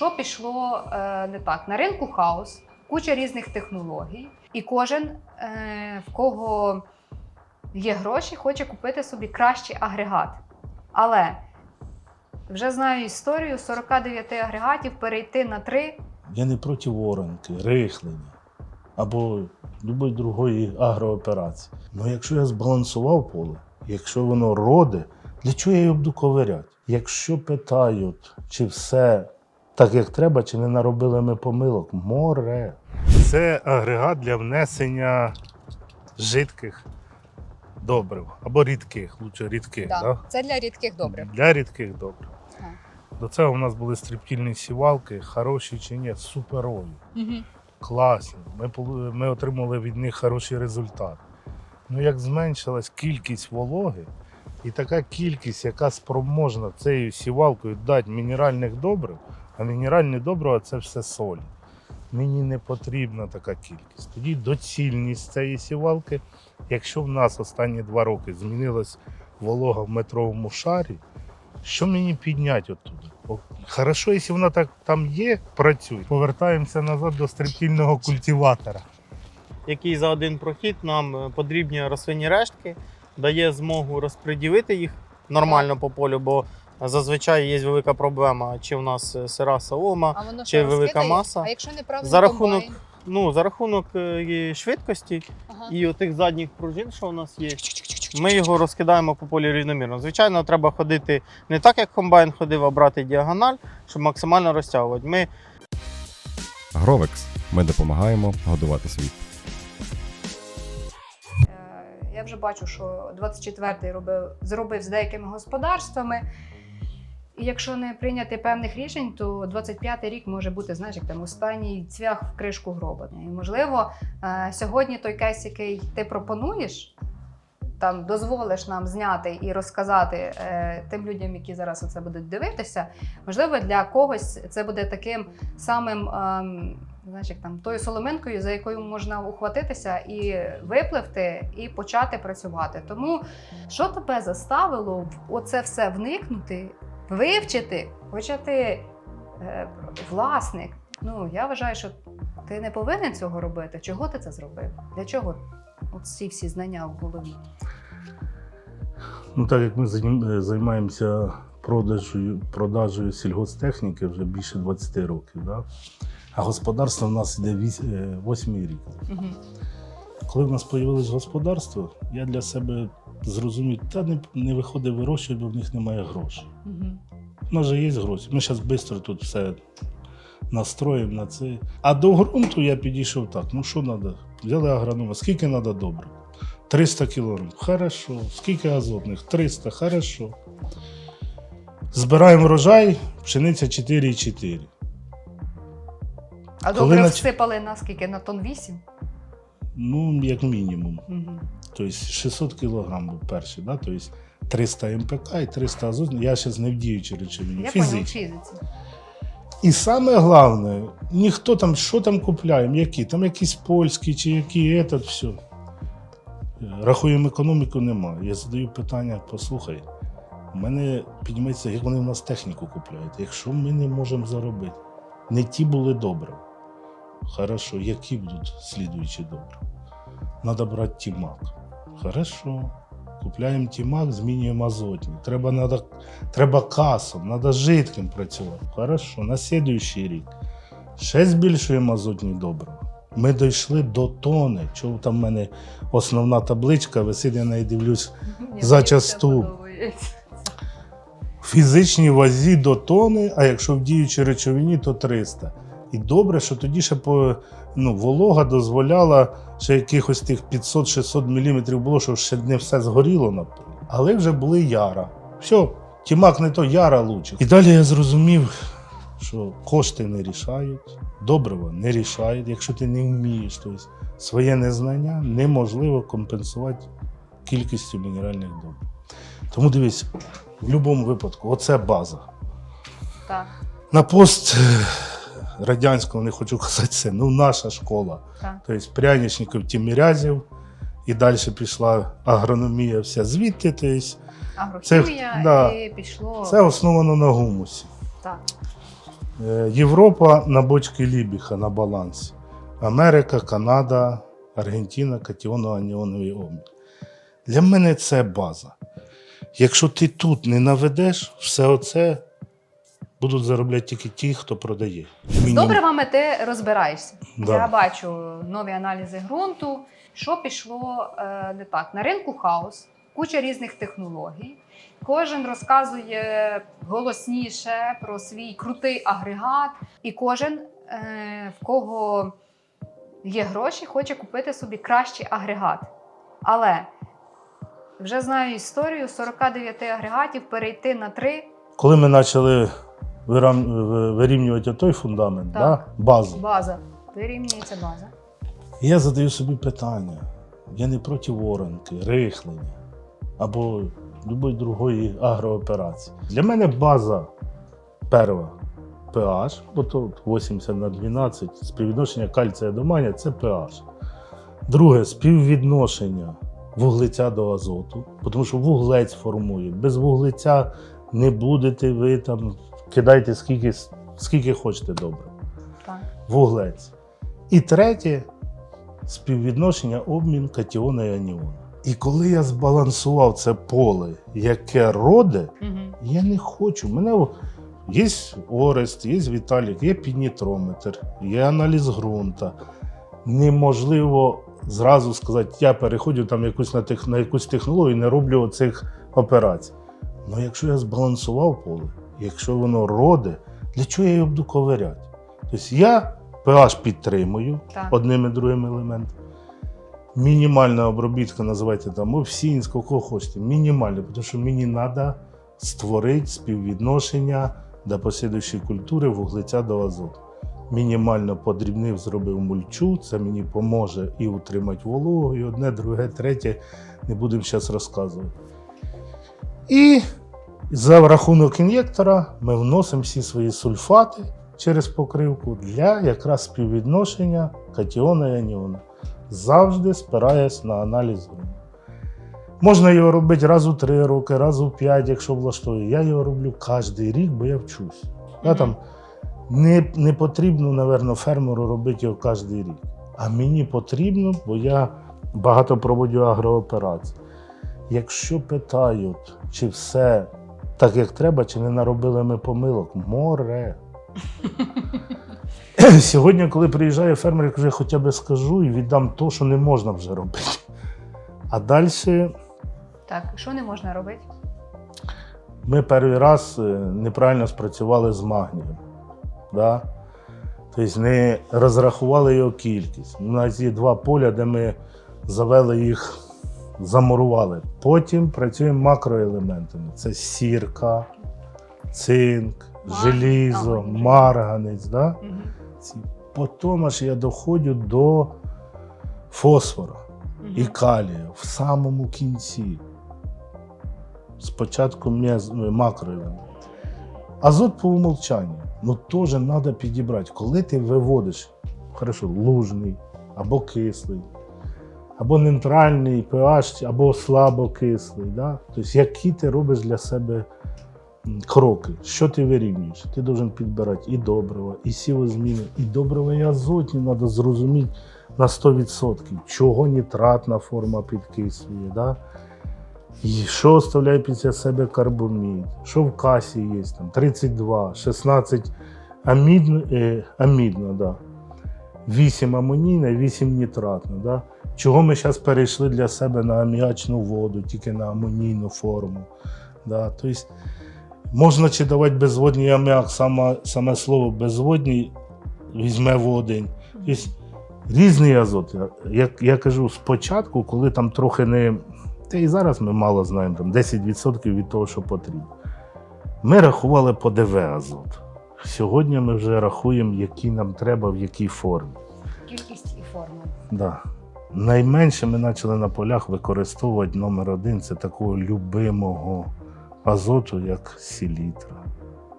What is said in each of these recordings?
Що пішло е, не так? На ринку хаос, куча різних технологій, і кожен, е, в кого є гроші, хоче купити собі кращий агрегат. Але вже знаю історію: 49 агрегатів перейти на 3 Я не проти оранки, рихлення або будь-якої другої агрооперації. Ну якщо я збалансував поле, якщо воно роде, для чого я його буду ковиряти? Якщо питають, чи все так, як треба, чи не наробили ми помилок, море. Це агрегат для внесення жидких добрив або рідких, лучше рідких. Да. Це для рідких добрив. Для рідких добрив. До цього у нас були стрибкільні сівалки, хороші чи ні, суперові, Угу. класні. Ми, ми отримали від них хороший результат. Ну, як зменшилась кількість вологи, і така кількість, яка спроможна цією сівалкою дати мінеральних добрив, а мінеральні добрива це все соль. Мені не потрібна така кількість. Тоді доцільність цієї сівалки, якщо в нас останні два роки змінилась волога в метровому шарі, що мені підняти оттуда? Хорошо, якщо вона так там є, працює. Повертаємося назад до стрибкільного культиватора. який за один прохід нам е, потрібні рослинні рештки, дає змогу розподілити їх нормально по полю, бо зазвичай є велика проблема, чи в нас е, сира солома. А воно Чи велика розкидає? маса? А якщо неправильно За рахунок, комбайн? ну, за рахунок е, швидкості Ага. і отих задніх пружин, що у нас є, ми його розкидаємо по полі рівномірно. Звичайно, треба ходити не так, як комбайн ходив, а брати діагональ, щоб максимально розтягувати. Ми Гровекс. Ми допомагаємо годувати світ. Е, Я вже бачу, що 24-й робив, зробив з деякими господарствами. Якщо не прийняти певних рішень, то 25-й рік може бути, знаєш, як там останній цвях в кришку гроба. І можливо, е, сьогодні той кейс, який ти пропонуєш, там дозволиш нам зняти і розказати е, тим людям, які зараз це будуть дивитися, можливо, для когось це буде таким самим. ем, як там тою соломинкою, за якою можна ухватитися і випливти, і почати працювати. Тому що тебе заставило в оце все вникнути, вивчити, хоча ти е, власник. Ну я вважаю, що ти не повинен цього робити. Чого ти це зробив? Для чого от ці всі знання в голові? Ну, так як ми е, займаємося продажею, продажею сільгосптехніки вже більше 20 років, да? а господарство в нас йде 8 рік. Угу. Коли в нас з'явилось господарство, я для себе зрозумів, та не, не виходить вирощувати, бо в них немає грошей. Угу. У нас же є гроші. Ми зараз швидко тут все настроїмо на це. А до ґрунту я підійшов так: ну що треба? Взяли агронома, скільки треба добре? 300 кілограм. Хорошо. Скільки азотних? 300, хорошо. Збираємо врожай, пшениця 4,4. А Коли добре нач- всипали на скільки? На тон 8? Ну, як мінімум. Угу. Тобто 600 кілограм був перший, да? тобто 300 МПК і 300 азотних. Я зараз не в діючій речовині. Я фізично. І саме головне, ніхто там, що там купляємо, які, там якісь польські чи які, этот, все. Рахуємо економіку, нема. Я задаю питання, послухай, у мене підніметься, як вони в нас техніку купляють. Якщо ми не можемо заробити, не ті були добре. Хорошо, які будуть слідуючі добре? Треба брати тімак. Хорошо. Купляємо тімак, змінюємо азотні. Треба, надо, треба касом, треба жидким працювати. Хорошо, на слідуючий рік. Ще збільшуємо азотні добрива. Ми дійшли до тони. Чого там в мене основна табличка, висить, я на неї дивлюсь. Зачасту. В фізичній вазі до тони, а якщо в діючій речовині, то 300. І добре, що тоді ще по, ну, волога дозволяла ще якихось тих 500-600 мм було, що ще не все згоріло на. Але вже були яра. Все, тімак не то яра лучше. І далі я зрозумів, що кошти не рішають, добрива не рішають, якщо ти не вмієш. Тобто своє незнання неможливо компенсувати кількістю мінеральних добрив. Тому дивись, в будь-якому випадку, оце база. Так, На пост е, радянського не хочу казати це, ну наша школа. так. Тобто пряничників Тімірязів, і далі пішла агрономія вся звідти. Тобто Агрохімія да. і пішло. це основано на гумусі. Так. Е, Європа на бочці Лібіха на балансі. Америка, Канада, Аргентина, катіоно-аніоновий обмін. Для мене це база. Якщо ти тут не наведеш, все оце будуть заробляти тільки ті, хто продає. З добривами ти розбираєшся. Да. Я бачу нові аналізи ґрунту. Що пішло е, не так? На ринку хаос, куча різних технологій. Кожен розказує голосніше про свій крутий агрегат, і кожен, е, в кого є гроші, хоче купити собі кращий агрегат. Але вже знаю історію 49 агрегатів перейти на 3 Коли ми почали вирівнювати той фундамент, Так. да? базу, база. Вирівнюється база. я задаю собі питання. Я не проти воронки, рихлення або будь-якої другої агрооперації. Для мене база перша pH, бо тут 80 на 12, співвідношення кальція до маня це pH. Друге співвідношення вуглеця до азоту, тому що вуглець формує. Без вуглеця не будете ви там кидайте скільки, скільки хочете добре. Так. Вуглець. І третє співвідношення обмін катіона і аніона. І коли я збалансував це поле, яке роде, Угу. я не хочу. У мене є Орест, є Віталік, є піднітрометр, є аналіз ґрунта. Неможливо зразу сказати, я переходжу там якусь на, тех, на якусь технологію і не роблю оцих операцій. Ну якщо я збалансував поле, якщо воно роде, для чого я його буду ковиряти? Тобто я pH підтримую Так. одним і другим елементом. Мінімальна обробітка, називайте там овсінську, кого хочете. Мінімальна, тому що мені треба створити співвідношення до послідуючої культури вуглеця до азоту. Мінімально подрібнив, зробив мульчу, це мені поможе і утримати вологу, і одне, друге, третє. Не будемо зараз розказувати. І за рахунок ін'єктора ми вносимо всі свої сульфати через покривку для якраз співвідношення катіона і аніона. Завжди спираюсь на аналіз ґрунту. Можна його робити раз у три роки, раз у п'ять, якщо влаштує. Я його роблю кожен рік, бо я вчусь. Я там не, не потрібно, напевно, фермеру робити його кожен рік. А мені потрібно, бо я багато проводжу агрооперацій. Якщо питають, чи все так, як треба, чи не наробили ми помилок, море. Сьогодні, коли приїжджає фермер, я кажу, хоча б скажу і віддам то, що не можна вже робити. А далі Так, що не можна робити? ми перший раз е, неправильно спрацювали з магнієм. Да? Тобто не розрахували його кількість. У нас є два поля, де ми завели їх, замурували. Потім працюємо макроелементами. Це сірка, цинк, желізо, марганець. Да? Потім аж я доходжу до фосфора і калія в самому кінці. Спочатку макроелемент. Азот по умолчанню. Ну теж треба підібрати. Коли ти виводиш, хорошо, лужний або кислий, або нейтральний pH, або слабокислий. Да? Тобто, які ти робиш для себе кроки, що ти вирівнюєш? Ти должен підбирати і добрива, і сівозміни, і добрива, і азотні треба зрозуміти на 100%, чого нітратна форма підкислює. Да? І що оставляє після себе карбомід, що в касі є, там 32, 16 амідно, е, амідно да. 8 амонійна, 8 нітратна. Да? Чого ми зараз перейшли для себе на аміачну воду, тільки на амонійну форму. Да? Тобто, можна чи давати безводній аміак, саме, саме слово безводній візьме водень. Тобто, різний азот. Як я кажу, спочатку, коли там трохи не. Та і зараз ми мало знаємо, там 10% від того, що потрібно. Ми рахували по ДВ азот. Сьогодні ми вже рахуємо, який нам треба, в якій формі. Кількість і форма. Да. Найменше ми почали на полях використовувати номер один це такого любимого азоту, як селітра.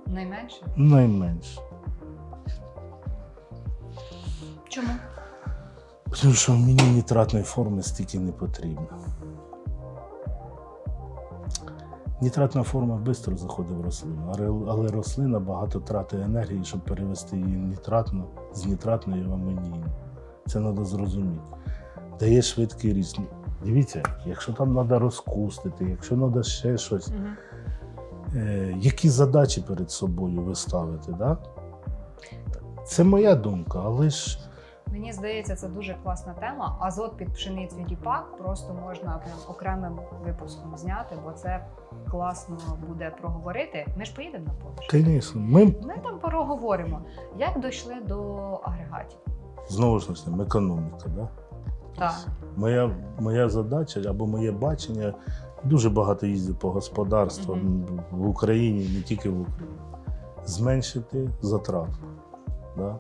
Найменше. Найменше. Чому? Тому що мені нітратної форми стільки не потрібно. Нітратна форма швидко заходить в рослину, але, рослина багато тратить енергії, щоб перевести її нітратну з нітратної в амонійну. Це треба зрозуміти. Дає швидкий ріст. Дивіться, якщо там треба розкустити, якщо треба ще щось, е, які задачі перед собою ви ставите, да? Це моя думка, але ж Мені здається, це дуже класна тема. Азот під пшеницю і ріпак просто можна прям окремим випуском зняти, бо це класно буде проговорити. Ми ж поїдемо на поле. звісно, ми Ми там проговоримо, як дійшли до агрегатів. знову ж таки, економіка. Да? Так. Моя, моя задача або моє бачення дуже багато їздив по господарствам Мгм. в Україні, не тільки в Україні. Зменшити затрати. Да?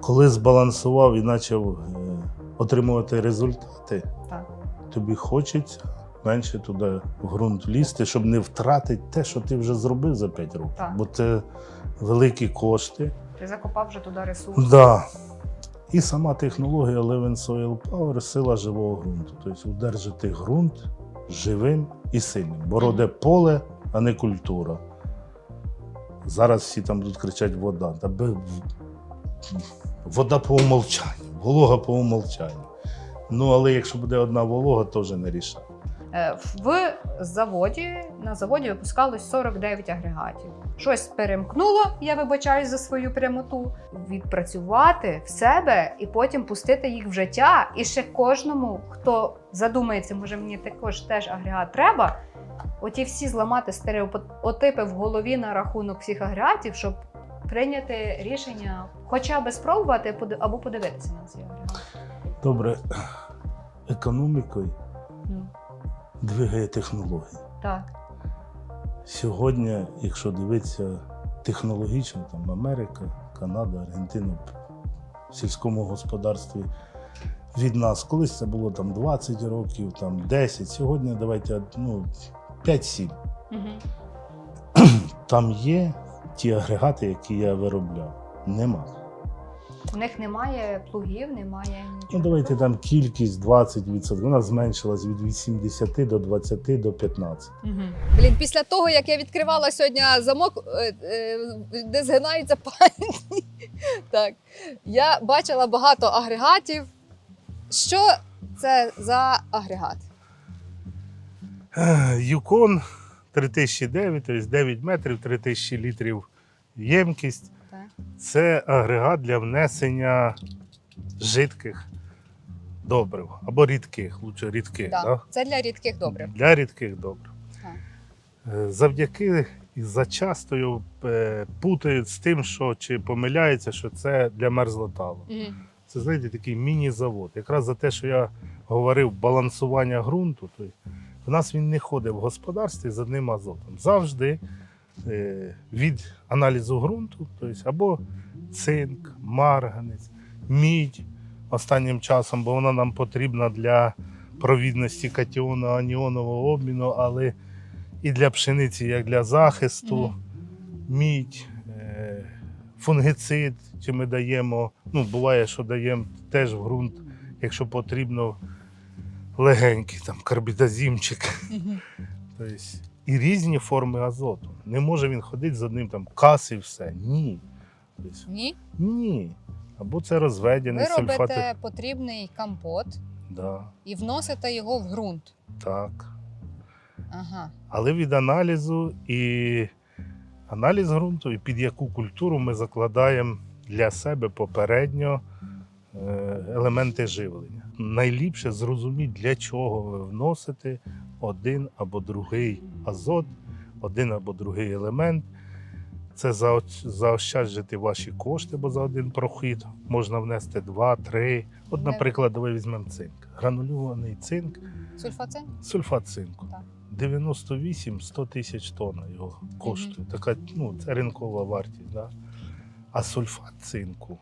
Коли збалансував і почав е, отримувати результати, Так. тобі хочеться менше туди в ґрунт лізти, щоб не втратити те, що ти вже зробив за 5 років. Так. Бо це великі кошти. Ти закопав вже туди ресурс. Да. І сама технологія Living Soil Power сила живого ґрунту. Тобто удержати ґрунт живим і сильним. Бо роде поле, а не культура. Зараз всі там будуть кричати вода. Та би... Вода по умолчанню, волога по умолчанню. Ну, але якщо буде одна волога, то вже не рішає. Е, В заводі на заводі випускалось 49 агрегатів. Щось перемкнуло, я вибачаюсь за свою прямоту. Відпрацювати в себе і потім пустити їх в життя. І ще кожному, хто задумається, може мені також теж агрегат треба. Оті всі зламати стереотипи в голові на рахунок всіх агрегатів, щоб прийняти рішення, хоча б спробувати або подивитися на ці агрегати. Добре, економікою двигає технологія. так. Сьогодні, якщо дивитися технологічно, там Америка, Канада, Аргентина в сільському господарстві від нас. Колись це було там 20 років, там 10. Сьогодні давайте ну, 5-7. Угу. Там є ті агрегати, які я виробляв. Нема. У них немає плугів, немає нічого. Ну, давайте там кількість 20%. Вона зменшилась від 80 до 20 до 15. Блін, після того, як я відкривала сьогодні замок, е, е, де згинаються пальці, так, я бачила багато агрегатів. Що це за агрегат? Юкон 3009, тобто 9 метрів, 3000 літрів ємкість. Це агрегат для внесення жидких добрив або рідких, лучше рідких. Да. Да? Це для рідких добрив. Для рідких добрив. Так. Е, Завдяки і зачасто його е, путають з тим, що чи помиляється, що це для мерзлоталу. Угу. Це знаєте, такий міні-завод. Якраз за те, що я говорив, балансування ґрунту, то в нас він не ходить в господарстві з одним азотом. Завжди е, від аналізу ґрунту, тобто або цинк, марганець, мідь останнім часом, бо вона нам потрібна для провідності катіону аніонового обміну, але і для пшениці, як для захисту, мідь, е, фунгицид, чи ми даємо, ну, буває, що даємо теж в ґрунт, якщо потрібно, легенький, там, карбідазімчик. Тобто, і різні форми азоту. Не може він ходити з одним там кас і все. Ні. Тобто, Ні. ні. Або це розведений Ви робите потрібний компот Да, і вносите його в ґрунт. так. Ага. Але від аналізу і аналіз ґрунту, і під яку культуру ми закладаємо для себе попередньо елементи живлення. Найліпше зрозуміти, для чого ви вносите один або другий азот, один або другий елемент. Це заощаджити ваші кошти, бо за один прохід можна внести два, три. От, наприклад, давай візьмемо цинк. Гранульований цинк Сульфацин? Сульфат цинку. Так. 98-100 тисяч тонн його коштує. Така, ну, це ринкова вартість. Да? А сульфат цинку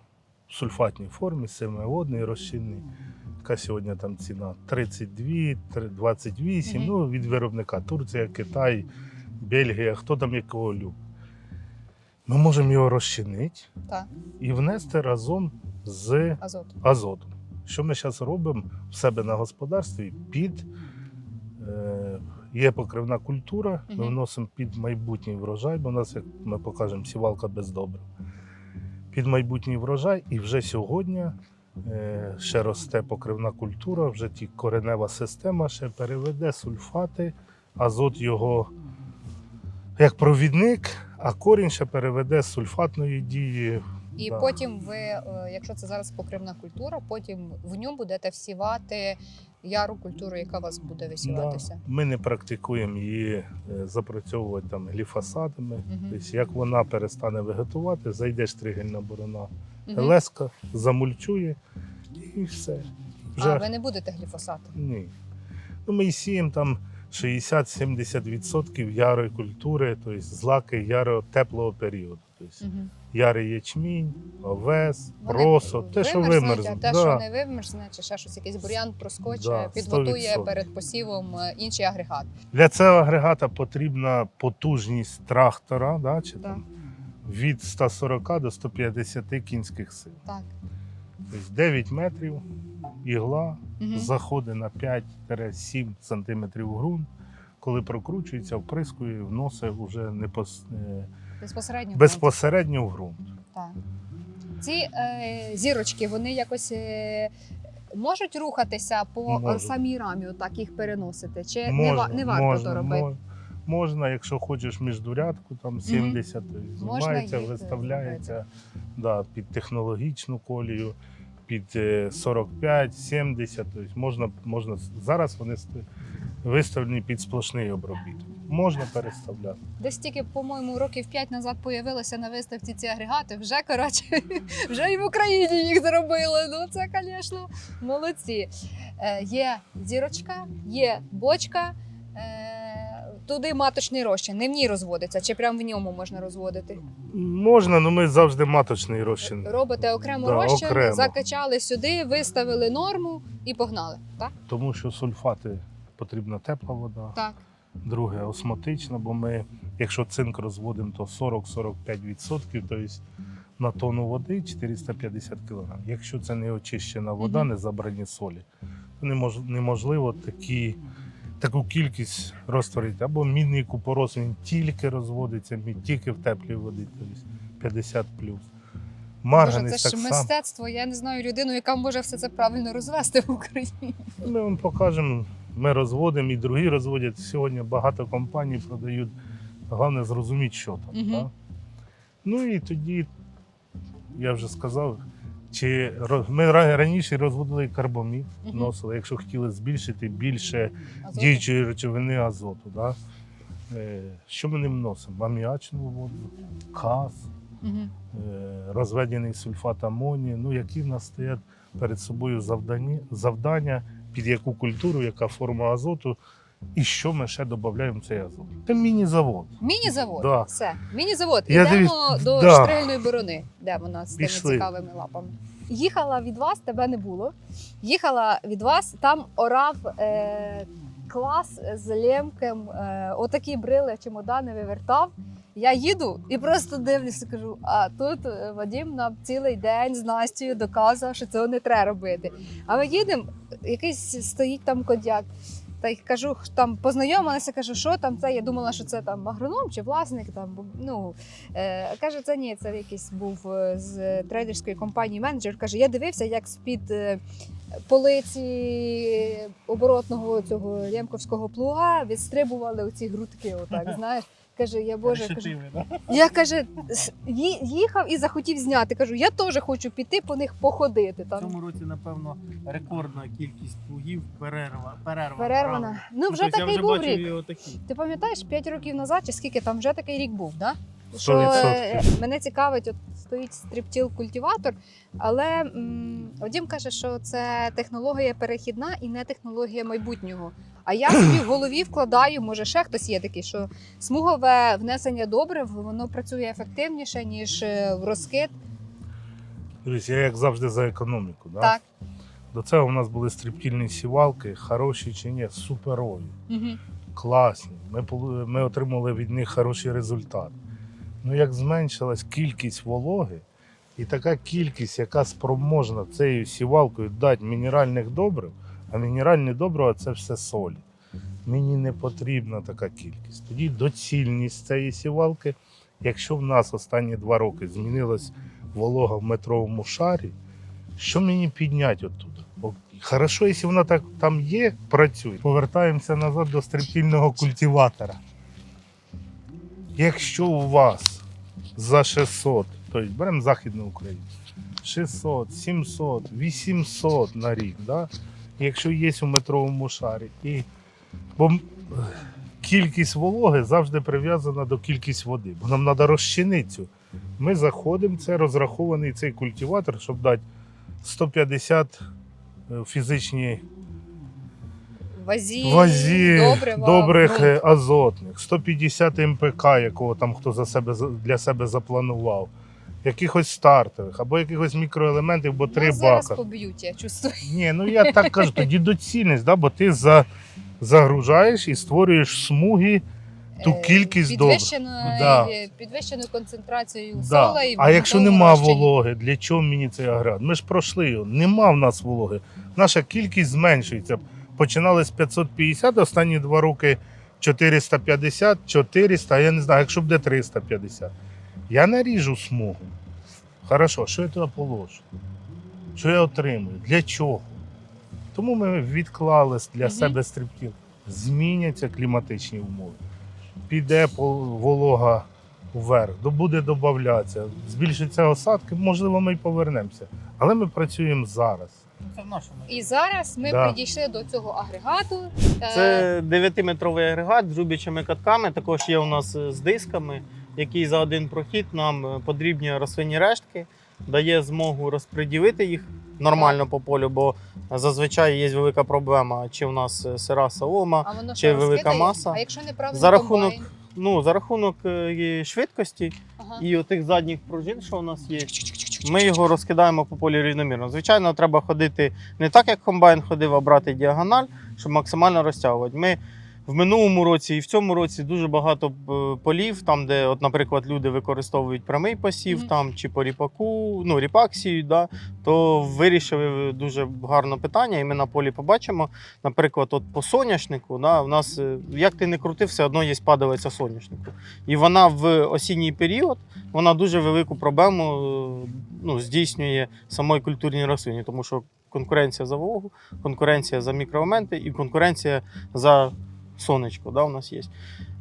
в сульфатній формі, семиводний, розчинний. Яка сьогодні там ціна 32, 28, ну, від виробника Турція, Китай, Бельгія, хто там якого любить. Ми можемо його розчинити Так. і внести разом з Азот. азотом. Що ми зараз робимо в себе на господарстві під е, Є покривна культура, ми вносимо під майбутній врожай, бо у нас, як ми покажемо, сівалка без добрив. Під майбутній врожай, і вже сьогодні е, ще росте покривна культура, вже ті коренева система ще переведе сульфати, азот його як провідник, а корінь ще переведе з сульфатної дії. І Да. потім ви, е, якщо це зараз покривна культура, потім в ньому будете всівати яру культуру, яка у вас буде висіватися. Ми не практикуємо її е, запрацьовувати там гліфосатами. Мгм. Тобто, як вона перестане вегетувати, зайде штригельна борона, Мгм. леска, замульчує і все. Вже А, ви не будете гліфосати. ні. Ну, ми сіємо там 60-70% ярої культури, тобто злаки яро теплого періоду. Тобто, Мгм. Ярий ячмінь, овес, Вони просо, те, що вимерзне. те, Да. що не вимерзне, чи ще щось, якийсь бур'ян проскоче, Да, підготує 100%. перед посівом е, інший агрегат. Для цього агрегата потрібна потужність трактора, да, чи Так. там, від 140 до 150 кінських сил. Так. Тобто 9 метрів, ігла, Мгм. заходить на 5-7 сантиметрів в ґрунт. Коли прокручується, вприскує, вносить вже не пос... Безпосередньо. безпосередньо в ґрунт. Так. Ці е, зірочки, вони якось е, можуть рухатися по Можуть. самій рамі, отак їх переносити? Чи не, ва- не варто можна, то робити? мо- Можна, якщо хочеш міждурядку, там 70 знімається, їх, е, виставляється да, під технологічну колію, під е, 45-70. Тобто можна, можна, зараз вони ст- виставлені під сплошний обробіток. Можна переставляти. Десь тільки, по-моєму, років 5 назад появилися на виставці ці агрегати. Вже коротше, вже і в Україні їх зробили. Ну це, звісно, молодці. Е, є зірочка, є бочка. Е, туди маточний розчин. Не в ній розводиться, чи прямо в ньому можна розводити. Можна, але ми завжди маточний розчин. Робите окремо Да, розчин, окремо. закачали сюди, виставили норму і погнали. Так? Тому що сульфати потрібна тепла вода. Так. Друге осмотична, бо ми, якщо цинк розводимо, то 40-45%, тобто на тонну води 450 кг. Якщо це не очищена вода, не забрані солі, то немож- неможливо такі, таку кількість розтворити. Або мідний купорос він тільки розводиться, мід тільки в теплій воді, тобто 50 плюс. Боже, це ж так мистецтво. Я не знаю людину, яка може все це правильно розвести в Україні. Ми вам покажемо, ми розводимо і другі розводять. Сьогодні багато компаній продають. Головне зрозуміти, що там. Так? Ну і тоді, я вже сказав, чи ми раніше розводили карбамід, Мгм. носили, якщо хотіли збільшити більше Азоту? діючої речовини азоту. Да? Е, Що ми ним носимо? Аміачну воду, каз, е, розведений сульфат амонію, ну які в нас стоять перед собою завдання, завдання, під яку культуру, яка форма азоту, і що ми ще додаємо в цей азот. Це міні-завод. Міні-завод. Да. Все. Міні-завод. Я Ідемо дивлюсь- до да. штрельної борони, де вона з тими цікавими лапами. Їхала від вас, тебе не було. Їхала від вас, там орав е, клас з лемком, е, отакі брили, чемодани вивертав. Я їду і просто дивлюся, кажу: а тут е, Вадим нам цілий день з Настю доказував, що цього не треба робити. А ми їдемо, якийсь стоїть там кодяк. Та й кажу, там познайомилася, кажу, що там це. Я думала, що це там агроном чи власник. Там ну е, каже, це ні, це якийсь був е, з трейдерської компанії менеджер. Каже, я дивився, як з під е, полиці оборотного цього лємковського плуга відстрибували оці грудки. Отак знаєш. Каже, я боже, кажу, я каже, їхав і захотів зняти. Кажу, я теж хочу піти по них походити. В цьому році, напевно, рекордна кількість плугів перерва. Перерва. перервана. Ну вже Тобто я такий вже був бачив рік. отакі. Ти пам'ятаєш 5 років назад, чи скільки там вже такий рік був, да? Що е, мене цікавить, от стоїть стриптіл культиватор, але м, каже, що це технологія перехідна і не технологія майбутнього. А я собі в голові вкладаю, може ще хтось є такий, що смугове внесення добрив воно працює ефективніше, ніж е, в розкид. Дивись, я як завжди за економіку. Да? Так. До цього у нас були стріптільні сівалки, хороші чи ні, суперові, Угу. класні. Ми, ми отримали від них хороший результат. Ну, як зменшилась кількість вологи, і така кількість, яка спроможна цією сівалкою дати мінеральних добрив, а мінеральні добрива це все солі. мені не потрібна така кількість. Тоді доцільність цієї сівалки, якщо в нас останні два роки змінилась волога в метровому шарі, що мені підняти оттуда? О, Хорошо, якщо вона так там є, працює. Повертаємося назад до стриптільного культиватора. Якщо у вас за 600, тобто беремо Західну Україну, 600, 700, 800 на рік, да? якщо є у метровому шарі. І... Бо кількість вологи завжди прив'язана до кількості води, бо нам треба розчинити цю. Ми заходимо, це розрахований цей культиватор, щоб дати 150 е, фізичні Вазі, вазі добрива, добрих ґрунт. е, азотних, 150 МПК, якого там хто за себе для себе запланував, якихось стартових або якихось мікроелементів, бо три зараз бака. поб'ють, я чувствую. Ні, ну я так кажу, тоді доцільність, да, бо ти за, загружаєш і створюєш смуги. Ту Е, кількість підвищеною, Да. підвищеною концентрацією Да. сола і А якщо нема вологи, для чого мені цей агрегат? Ми ж пройшли його. Нема в нас вологи. Наша кількість зменшується. Починали з 550, останні два роки 450, 400, а я не знаю, якщо буде 350. Я наріжу смугу. Хорошо, що я туди положу? Що я отримую? Для чого? Тому ми відклали для Мгм. себе стрибків. Зміняться кліматичні умови. Піде волога вверх, буде додатися, збільшаться осадки, можливо, ми й повернемося. Але ми працюємо зараз. Це в нашому. І зараз ми Да. підійшли до цього агрегату. Е, Це 9-метровий агрегат з рубячими катками. Також є у нас е, з дисками, який за один прохід нам е, подрібнює рослинні рештки, дає змогу розподілити їх нормально по полю, бо зазвичай є велика проблема, чи в нас е, сира солома. а воно чи велика розкидає? маса. А якщо неправильно За рахунок комбайн? Ну, за рахунок е, швидкості Ага. і отих задніх пружин, що у нас є, ми його розкидаємо по полі рівномірно. Звичайно, треба ходити не так, як комбайн ходив, а брати діагональ, щоб максимально розтягувати. Ми в минулому році і в цьому році дуже багато е, полів, там, де, от, наприклад, люди використовують прямий посів, Мгм. там чи по ріпаку, ну, ріпак сіють, да, то вирішили дуже гарне питання, і ми на полі побачимо. Наприклад, от по соняшнику, да, у нас, е, як ти не крути, все одно є падалиця соняшнику. І вона в осінній період вона дуже велику проблему е, ну, здійснює самої культурній рослині, тому що конкуренція за вологу, конкуренція за мікроелементи і конкуренція за сонечко, да, у нас є.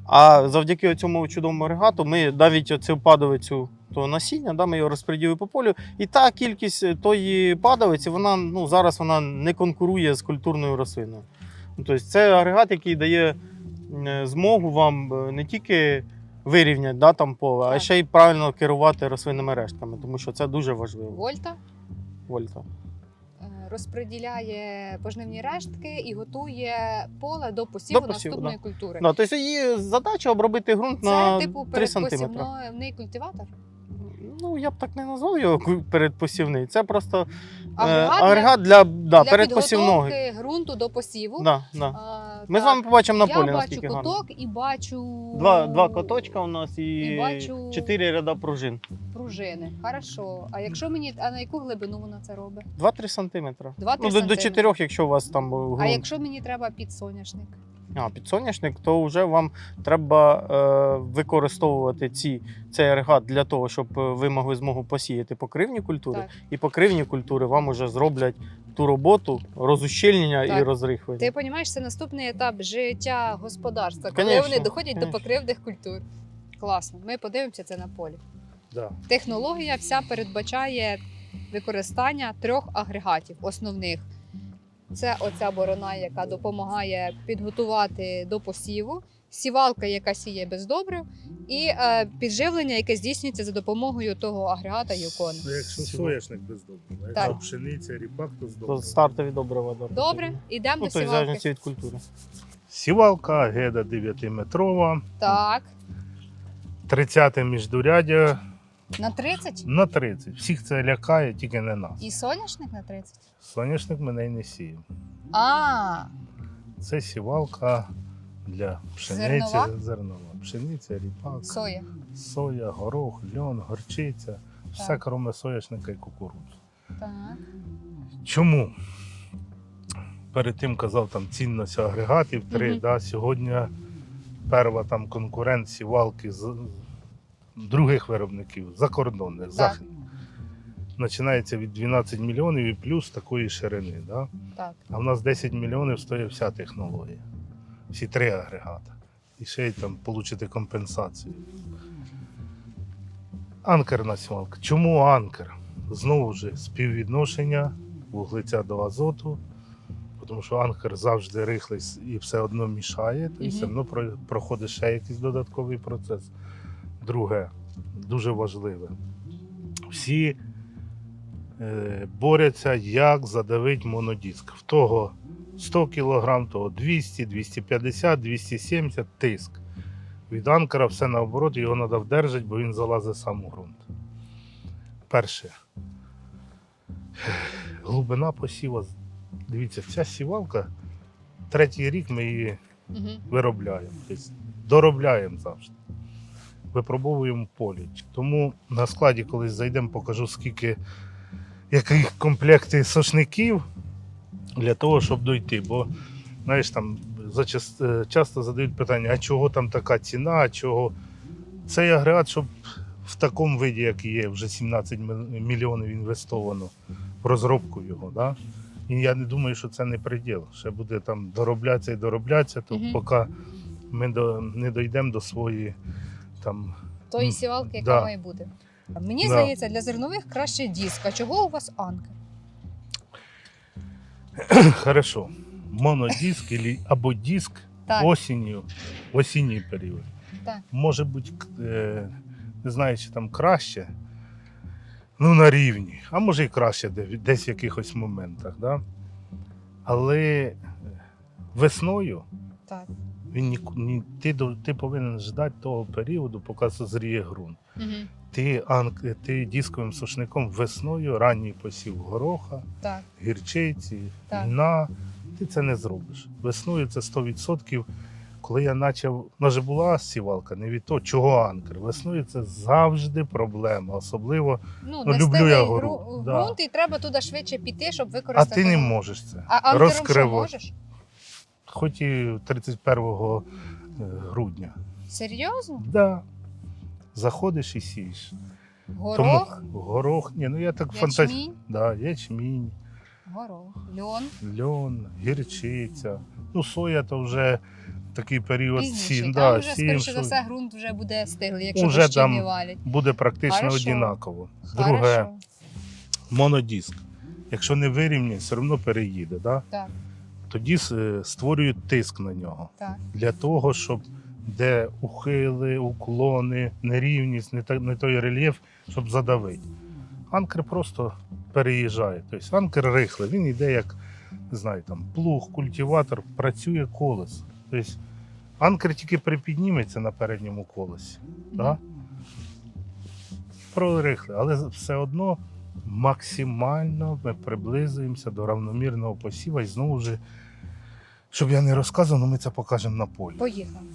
А завдяки цьому чудовому агрегату ми навіть оцю падалицю того насіння, да, ми його розподілили по полю, і та кількість е, тої падалиці, вона ну, зараз вона не конкурує з культурною рослиною. Ну, тобто це агрегат, який дає е, змогу вам е, не тільки вирівняти да, там поле, а ще й правильно керувати рослинними рештками, тому що це дуже важливо. Вольта Вольта. Розподіляє пожнивні рештки і готує поле до посіву, До посіву, наступної культури. Ну, тобто її задача обробити ґрунт Це на типу 3 см. передпосівний культиватор. Ну, я б так не назвав його передпосівний. Це просто е, Агрегат для- для, да, для передпосівного. підготовки ґрунту до посіву. Да, да. Ми з вами побачимо на Я бачу наскільки гарно. і бачу Два, два коточка у нас і, І бачу- чотири ряда пружин. пружини. Хорошо. А якщо мені а на яку глибину вона це робить? 2-3 сантиметри. 2-3 Ну, до, до сантиметри. 4, якщо у вас там е, ґрунт. А якщо мені треба підсоняшник? А, підсоняшник, то вже вам треба е, використовувати ці, цей агрегат для того, щоб е, ви могли змогу посіяти покривні культури. Так. І покривні культури вам вже зроблять ту роботу розущільнення і Так. розрихлення. Ти розумієш, це наступний етап життя господарства, коли Конечно, вони доходять конечно. до покривних культур. Класно. Ми подивимося це на полі. Да. Технологія вся передбачає використання трьох агрегатів основних. Це оця борона, яка допомагає підготувати до посіву, сівалка, яка сіє без добрив, і е, підживлення, яке здійснюється за допомогою того агрегата Юкон. Якщо соняшник без добрива, Так. якщо пшениця, ріпак, то з То добрива. стартові добрива. да, Добре, ідемо Ну, до то в сівалки. залежності від культури. Сівалка, геда 9-метрова, Так, 30 міждурядя на 30 на 30. Всіх це лякає, тільки не нас. і соняшник на 30. Соняшник мене й не сіє. А, Це сівалка для пшениці, Зернова? зернова. Пшениця, ріпак, соя. соя, горох, льон, горчиця. Все, крім соняшника і кукурудзи. Так. Чому? перед тим казав там цінність агрегатів три. Мгм. Да, сьогодні перша там конкурент сівалки з других виробників закордонних. Захід. Починається від 12 мільйонів і плюс такої ширини. Да? Так. А в нас 10 мільйонів стоїть вся технологія. Всі три агрегати. І ще й там отримати компенсацію. Анкерна сівалка. Чому анкер? Знову ж співвідношення вуглеця до азоту, тому що анкер завжди рихлий і все одно мішає, і все одно проходить ще якийсь додатковий процес. Друге, дуже важливе. Всі е, борються, як задавити монодиск. В того 100 кг, того 200, 250, 270 тиск. Від анкера все наоборот, його треба вдержати, бо він залазить сам у ґрунт. Перше. Глибина посіва. Дивіться, ця сівалка, третій рік ми її Угу. виробляємо. Тобто доробляємо завжди. Випробовуємо в полі. Тому на складі, коли зайдемо, покажу, скільки яких комплекти сошників для того, щоб дойти. Бо, знаєш, там е, часто задають питання, а чого там така ціна, а чого. Цей агрегат, щоб в такому виді, як є, вже 17 мільйонів інвестовано в розробку його. Да? І я не думаю, що це не приділ. Ще буде там дороблятися і дороблятися, то Мгм. поки ми до, не дійдемо до своєї там. Тої сівалки, яка да. має бути. Мені Да. здається, для зернових краще диск. А чого у вас анкер? Хорошо. Монодиск або диск осінню, осінній період. Так. Може бути, не знаю, чи там краще, ну на рівні, а може і краще десь в якихось моментах. Да? Але е, весною Так. Він ні, ні, ти, до- ти повинен ждати того періоду, поки созріє ґрунт. Угу. Ти, анк, ти дисковим сушником весною, ранній посів гороха, Так. гірчиці, Так. льна, ти це не зробиш. Весною це 100%. Коли я почав, вже була сівалка, не від того, чого анкер. Весною це завжди проблема. Особливо, Ну, Ну, люблю я гру- гору, да. ґрунт, і треба туди швидше піти, щоб використати. а ти не можеш це. А анкером що можеш? Хоч і 31 грудня. Серйозно? Да. Заходиш і сієш. Горох, Тому горох, ні, ну я так фантазію. ячмінь, Да, ячмінь, горох, льон. льон, гірчиця. Ну, соя то вже такий період Пізніше. сім. Там Да, вже, сім, скоріше за все, ґрунт вже буде стиглий, якщо Уже дощі там не валять. буде практично Хорошо. однаково. Друге, Хорошо. монодиск. Якщо не вирівняє, все одно переїде. Да? Так, Тоді створюють тиск на нього. так. Для того, щоб де ухили, уклони, нерівність, не, той рельєф, щоб задавити. Анкер просто переїжджає. Тобто анкер рихлий, він йде як не знаю, там, плуг, культиватор, працює колесо. Тобто анкер тільки припідніметься на передньому колесі. Да? Прорихли, але все одно максимально ми приблизуємося до равномірного посіва. І знову ж, щоб я не розказував, але ми це покажемо на полі. Поїхали.